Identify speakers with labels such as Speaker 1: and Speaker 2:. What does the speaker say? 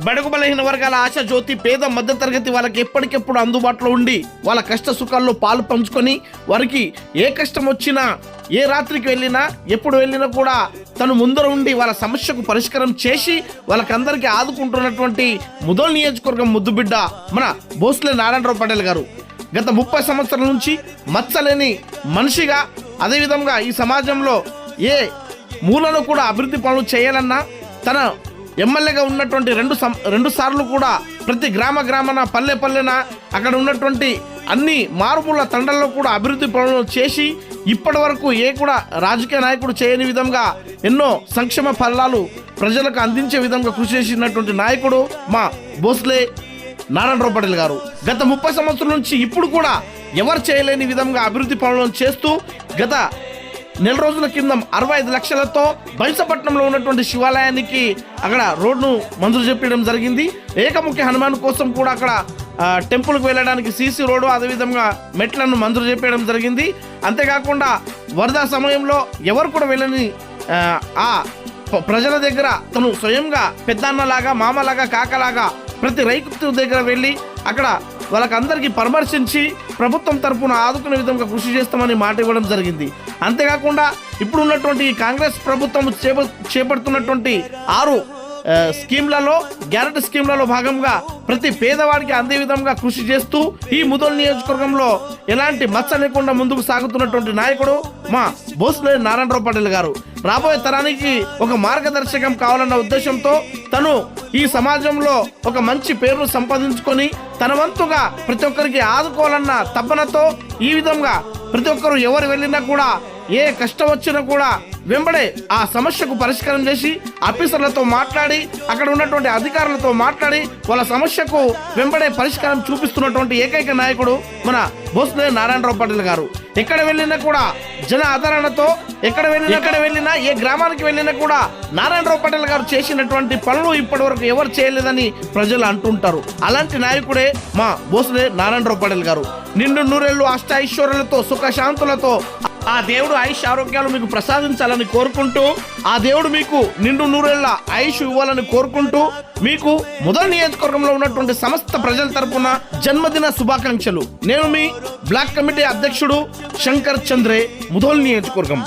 Speaker 1: బడుగు బలహీన వర్గాల ఆశ జ్యోతి పేద మధ్యతరగతి వాళ్ళకి ఎప్పటికెప్పుడు అందుబాటులో ఉండి వాళ్ళ కష్ట సుఖాల్లో పాలు పంచుకొని వారికి ఏ కష్టం వచ్చినా ఏ రాత్రికి వెళ్ళినా ఎప్పుడు వెళ్ళినా కూడా తను ముందర ఉండి వాళ్ళ సమస్యకు పరిష్కారం చేసి వాళ్ళకందరికీ ఆదుకుంటున్నటువంటి ముదల్ నియోజకవర్గం ముద్దుబిడ్డ మన భోస్లే నారాయణరావు పటేల్ గారు. గత ముప్పై సంవత్సరాల నుంచి మచ్చలేని మనిషిగా అదేవిధంగా ఈ సమాజంలో ఏ మూలను కూడా అభివృద్ధి పనులు చేయాలన్నా తన ఎమ్మెల్యేగా ఉన్నటువంటి రెండు సం రెండు సార్లు కూడా ప్రతి గ్రామ గ్రామన పల్లె పల్లెన అక్కడ ఉన్నటువంటి అన్ని మారుమూల తండల్లో కూడా అభివృద్ధి పనులు చేసి ఇప్పటి వరకు ఏ కూడా రాజకీయ నాయకుడు చేయని విధంగా ఎన్నో సంక్షేమ ఫలాలు ప్రజలకు అందించే విధంగా కృషి చేసినటువంటి నాయకుడు మా భోస్లే నారాయణరావు పటేల్ గారు. గత ముప్పై సంవత్సరాల నుంచి ఇప్పుడు కూడా ఎవరు చేయలేని విధంగా అభివృద్ధి పనులను చేస్తూ గత నెల రోజుల కింద అరవై ఐదు లక్షలతో బైసపట్నంలో ఉన్నటువంటి శివాలయానికి అక్కడ రోడ్ను మంజూరు చెప్పడం జరిగింది. ఏకముఖ్య హనుమాన్ కోసం కూడా అక్కడ టెంపుల్కి వెళ్ళడానికి సీసీ రోడ్డు అదేవిధంగా మెట్లను మంజూరు చెప్పడం జరిగింది. అంతేకాకుండా వరద సమయంలో ఎవరు కూడా వెళ్ళని ఆ, ప్రజల దగ్గర తను స్వయంగా పెద్దన్నలాగా మామలాగా కాకలాగా ప్రతి రైతు దగ్గర వెళ్ళి అక్కడ వాళ్ళకందరికీ పరామర్శించి ప్రభుత్వం తరఫున ఆదుకునే విధంగా కృషి చేస్తామని మాట ఇవ్వడం జరిగింది. అంతేకాకుండా ఇప్పుడు ఉన్నటువంటి కాంగ్రెస్ ప్రభుత్వం చేప చేపడుతున్నటువంటి ఆరు స్కీమ్లలో గ్యారెంటీ స్కీమ్లలో భాగంగా ప్రతి పేదవాడికి అందే విధంగా కృషి చేస్తూ ఈ ముదల్ నియోజకవర్గంలో ఎలాంటి మచ్చ లేకుండా ముందుకు సాగుతున్నటువంటి నాయకుడు మా భోస్లే నారాయణరావు పటేల్ గారు. రాబోయే తరానికి ఒక మార్గదర్శకం కావాలన్న ఉద్దేశంతో తను ఈ సమాజంలో ఒక మంచి పేరును సంపాదించుకొని తన వంతుగా ప్రతి ఒక్కరికి ఆదుకోవాలన్న తపనతో ఈ విధంగా ప్రతి ఒక్కరు ఎవరు వెళ్ళినా కూడా ఏ కష్టం వచ్చినా కూడా వెంబడే ఆ సమస్యకు పరిష్కారం చేసి ఆఫీసర్లతో మాట్లాడి అక్కడ ఉన్నటువంటి అధికారులతో మాట్లాడి వాళ్ళ సమస్యకు వెంబడే పరిష్కారం చూపిస్తున్నటువంటి ఏకైక నాయకుడు మన భోస్లే నారాయణరావు పటేల్ గారు. ఎక్కడ వెళ్ళినా కూడా జన ఆదరణతో ఎక్కడ వెళ్ళినా ఎక్కడ వెళ్ళినా ఏ గ్రామానికి వెళ్ళినా కూడా నారాయణరావు పటేల్ గారు చేసినటువంటి పనులు ఇప్పటి వరకు ఎవరు చేయలేదని ప్రజలు అంటుంటారు. అలాంటి నాయకుడే మా భోస్లే నారాయణరావు పటేల్ గారు. నిండు నూరేళ్ళు అష్ట ఐశ్వర్యాలతో సుఖ శాంతులతో ఆ దేవుడు ఆయుష్ ఆరోగ్యాలు మీకు ప్రసాదించాలని కోరుకుంటూ ఆ దేవుడు మీకు నిండు నూరేళ్ళ ఆయుష్ ఇవ్వాలని కోరుకుంటూ మీకు మొదటి నియోజకవర్గంలో ఉన్నటువంటి సమస్త ప్రజల తరపున జన్మదిన శుభాకాంక్షలు. నేను మీ బ్లాక్ కమిటీ అధ్యక్షుడు శంకర్ చంద్రే ముదోల్ నియోజకవర్గం.